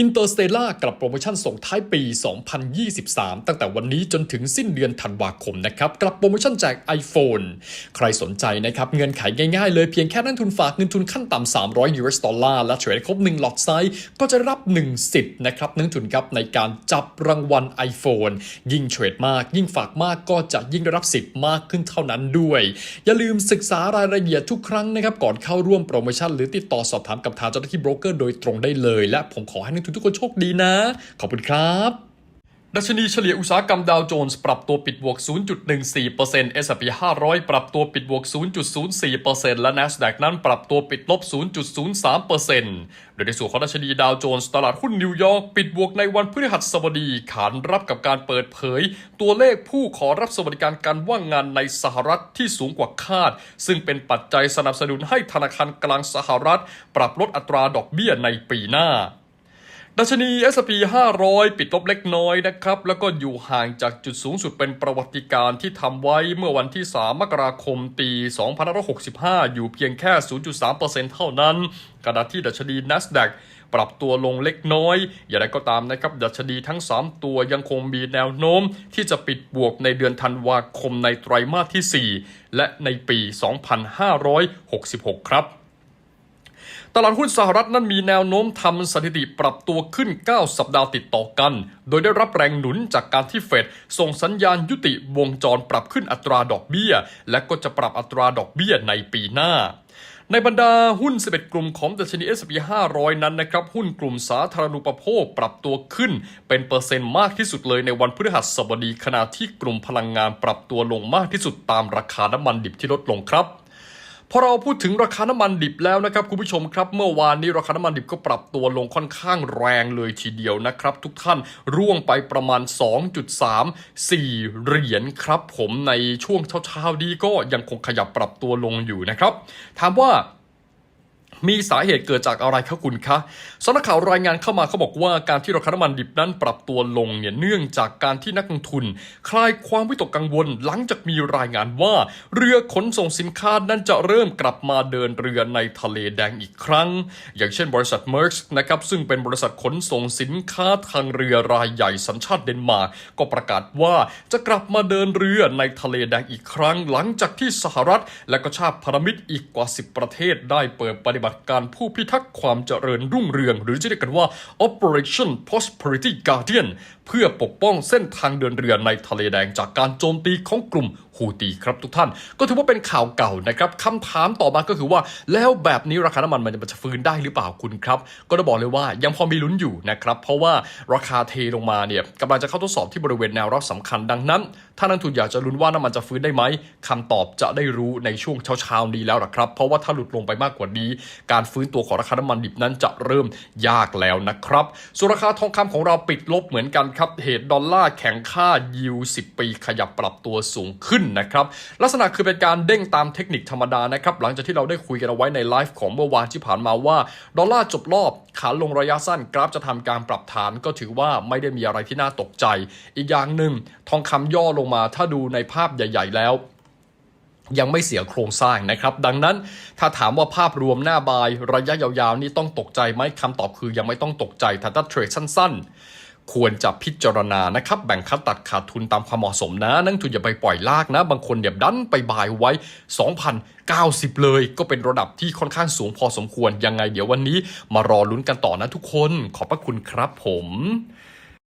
อินเตอร์สเตล่ากับโปรโมชั่นส่งท้ายปี 2023 ตั้งแต่วันนี้จนถึงสิ้นเดือนธันวาคมนะครับกับโปรโมชั่นแจก iPhone ใครสนใจนะครับเงินไขง่ายๆเลยเพียงแค่นักทุนฝากเงินทุนขั้นต่ำ 300 US ดอลลาร์และเทรดครบ 1 หลอดไซส์ก็จะรับ 1 สิทธิ์นะครับนักทุนครับในการจับรางวัล iPhone ยิ่งเทรดมาก ยิ่งฝากมากก็จะยิ่งได้รับสิทธิ์มากขึ้นเท่านั้นด้วย อย่าลืมศึกษารายละเอียดทุกครั้งนะครับก่อนเข้าร่วมโปรโมชั่นหรือติดต่อสอบถามกับทางเจ้าหน้าที่โบรกเกอร์โดยตรงได้เลย และผมขอให้นักทุนทุกคนโชคดีนะ ขอบคุณครับดัชนีเฉลี่ยอุตสาหกรรมดาวโจนส์ปรับตัวปิดบวก 0.14% S&P 500 ปรับตัวปิดบวก 0.04%และ NASDAQ นั้นปรับตัวปิดลบ 0.03%โดยในส่วนของดัชนีดาวโจนส์ตลาดหุ้นนิวยอร์กปิดบวกในวันพฤหัสบดีขานรับกับการเปิดเผย ตัวเลขผู้ขอรับสวัสดิการการว่างงานในสหรัฐที่สูงกว่าคาด ซึ่งเป็นปัจจัยสนับสนุนให้ธนาคารกลางสหรัฐ ปรับลดอัตราดอกเบี้ยในปีหน้า ดัชนี S&P 500 ปิดลบเล็กน้อยนะครับ แล้วก็อยู่ห่างจากจุดสูงสุดเป็นประวัติการที่ทำไว้เมื่อวันที่ 3 มกราคมปี2565 อยู่เพียงแค่ 0.3%เท่านั้นขณะที่ดัชนี NASDAQ ปรับตัวลงเล็กน้อย อย่างไรก็ตามนะครับ ดัชนีทั้ง 3 ตัวยังคงมีแนวโน้ม ที่จะปิดบวกในเดือนธันวาคมในไตรมาสที่ 4 และในปี 2566 ครับ ตลาดหุ้นสหรัฐนั้นมีแนวโน้มทำสถิติปรับตัวขึ้น 9 สัปดาห์ติดต่อกัน โดยได้รับแรงหนุนจากการที่เฟดส่งสัญญาณยุติวงจรปรับขึ้นอัตราดอกเบี้ย และก็จะปรับอัตราดอกเบี้ยในปีหน้าในบรรดาหุ้น 11 กลุ่มของดัชนี S&P 500 นั้นนะครับ หุ้นกลุ่มสาธารณูปโภคปรับตัวขึ้น เป็นเปอร์เซ็นต์มากที่สุดเลยในวันพฤหัสบดีขณะที่กลุ่มพลังงานปรับตัวลงมากที่สุดตามราคาน้ำมันดิบที่ลดลงครับ พอเราพูดถึงราคาน้ำมันดิบแล้วนะครับคุณผู้ชมครับเมื่อวานนี้ราคาน้ำมันดิบก็ปรับตัวลงค่อนข้างแรงเลยทีเดียวนะครับ ทุกท่านร่วงไปประมาณ 2.34 เหรียญครับ ผมในช่วงเช้าๆดีก็ยังคงขยับปรับตัวลงอยู่นะครับ ถามว่า มีสาเหตุเกิดจากอะไรครับคุณคะสำนักข่าวรายงานเข้ามาเขาบอกว่าการที่ราคาน้ำมันดิบนั้นปรับตัวลงเนี่ยเนื่องจากการที่นักลงทุน คลายความวิตกกังวล หลังจากมีรายงานว่า เรือขนส่งสินค้านั้นจะเริ่มกลับมาเดินเรือในทะเลแดงอีกครั้ง อย่างเช่นบริษัทเมอร์สนะครับซึ่งเป็นบริษัทขนส่งสินค้าทางเรือรายใหญ่สัญชาติเดนมาร์กก็ประกาศว่าจะกลับมาเดินเรือในทะเลแดงอีกครั้ง หลังจากที่สหรัฐ และก็ชาติพันธมิตรอีกกว่า 10 ประเทศได้เปิดปฏิบัติการผู้พิทักษ์ความเจริญรุ่งเรือง หรือจะเรียกกันว่า Operation Prosperity Guardian เพื่อปกป้องเส้นทางเดินเรือในทะเลแดงจากการโจมตีของกลุ่มฮูตีครับทุกท่าน ก็ถือว่าเป็นข่าวเก่านะครับคำถามต่อมาก็คือว่า แล้วแบบนี้ราคาน้ำมันมันจะฟื้นได้หรือเปล่าคุณครับ ก็ต้องบอกเลยว่ายังพอมีลุ้นอยู่นะครับเพราะว่าราคาเทลงมาเนี่ยกำลังจะเข้าทดสอบที่บริเวณแนวรับสำคัญดังนั้น ถ้านักทุนอยากจะลุ้นว่าน้ำมันจะฟื้นได้ไหมคำตอบจะได้รู้ในช่วงเช้าๆนี้แล้วละครับ เพราะว่าถ้าหลุดลงไปมากกว่านี้ การฟื้นตัวของราคาน้ำมันดิบนั้นจะเริ่มยากแล้วนะครับส่วนราคาทองคำของเราปิดลบเหมือนกันครับเหตุดอลลาร์แข็งค่ายิว10 ปี ขยับปรับตัวสูงขึ้นนะครับลักษณะคือเป็นการเด้งตามเทคนิคธรรมดานะครับหลังจากที่เราได้คุยกันเอาไว้ในไลฟ์ของเมื่อวานที่ผ่านมาว่าดอลลาร์จบรอบขาลงระยะสั้นกราฟจะทำการปรับฐานก็ถือว่าไม่ได้มีอะไรที่น่าตกใจ อีกอย่างหนึ่งทองคำย่อลงมาถ้าดูในภาพใหญ่ ๆ แล้วยังไม่เสียโครงสร้างนะครับ ดังนั้นถ้าถามว่าภาพรวมหน้าบายระยะยาวๆ นี่ต้องตกใจไหมคำตอบคือยังไม่ต้องตกใจแต่ถ้าเทรดสั้นๆ ควรจะพิจารณานะครับ แบ่งคัดตัดขาดทุนตามความเหมาะสมนะ นักทุนอย่าไปปล่อยลากนะ บางคนเดี๋ยวดันไปบายไว้ 2,090 เลย ก็เป็นระดับที่ค่อนข้างสูงพอสมควรยังไง เดี๋ยววันนี้มารอลุ้นกันต่อนะทุกคน ขอบพระคุณครับผม